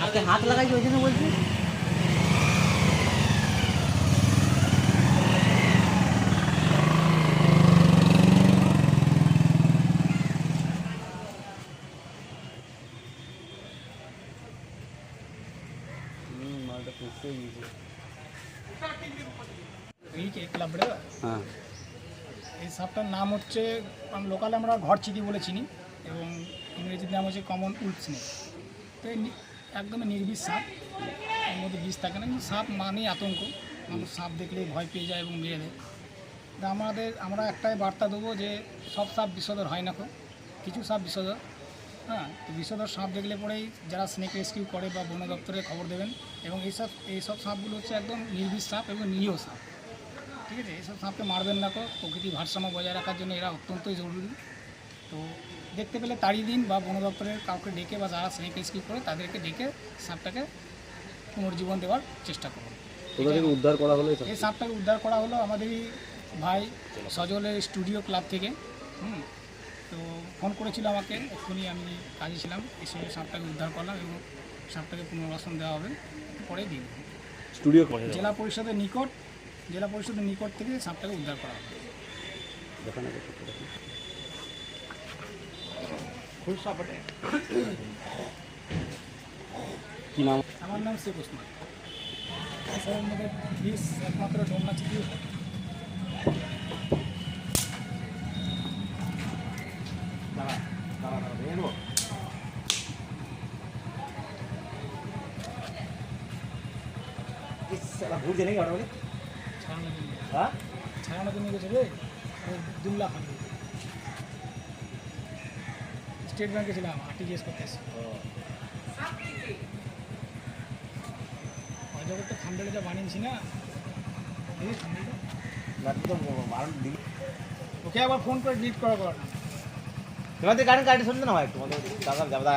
হাতে হাত লাগাইছে ওই জন্য বলছি। এই যে ক্লাব রে হ্যাঁ। এই সাপটার নাম হচ্ছে লোকালে আমরা ঘর চিঠি বলে চিনি এবং ইংরেজির নাম হচ্ছে কমন উড স্নেক তো নি- একদমই নির্বিষ সাপ। এর মধ্যে বিষ থাকে না, কিন্তু সাপ মানেই আতঙ্ক। মানুষ সাপ দেখলেই ভয় পেয়ে যায় এবং মেরে দেয়। তা আমাদের, আমরা একটাই বার্তা দেবো যে সব সাপ বিষধর হয় না খুব। কিছু সাপ বিষধর হ্যাঁ তো বিষধর সাপ দেখলে পরেই যারা স্নেক রেস্কিউ করে বা বন দপ্তরে খবর দেবেন এবং এইসব এইসব সাপগুলো হচ্ছে একদম নির্বিষ সাপ এবং নিরীহ সাপ। ঠিক আছে? এইসব সাপকে মারবেন না কো প্রকৃতির ভারসাম্য বজায় রাখার জন্য এরা অত্যন্তই জরুরি। তো দেখতে পেলে তাড়িয়ে দিন বা বন দপ্তরের কাউকে ডেকে বা যারা রেস্কিউ করে তাদেরকে ডেকে সাপটাকে পুনর্জীবন দেওয়ার চেষ্টা করুন। থেকে উদ্ধার করা হলো এই সাপটাকে উদ্ধার করা হলো আমাদেরই ভাই সজলের স্টুডিও ক্লাব থেকে হুম। তো ফোন করেছিল আমাকে এক্ষুনি আমি কাজে ছিলাম এসে সাপটাকে উদ্ধার করলাম এবং সাপটাকে পুনর্বাসন দেওয়া হবে পরে দিন। স্টুডিও জেলা পরিষদের নিকট জেলা পরিষদের নিকট থেকে সাপটাকে উদ্ধার করা হবে। কি নাম? আমার নাম শেখ ওসমান। এসবের মধ্যে বিষ একমাত্র ডোমনা চিঠি ছাড়ানো জন্য ছাড়ানোর জন্য গেছে। রে? দুল্লা খান। স্টেট ব্যাংকে ছিলাম আরটিজিএস করতে এসে তো যা বানিয়েছি না? ওকে আবার ফোন করে ডিলিট করা করার তোমাদের গাড়ি গাড়ি শুনতে না ভাই তোমাদের দাদা দাদা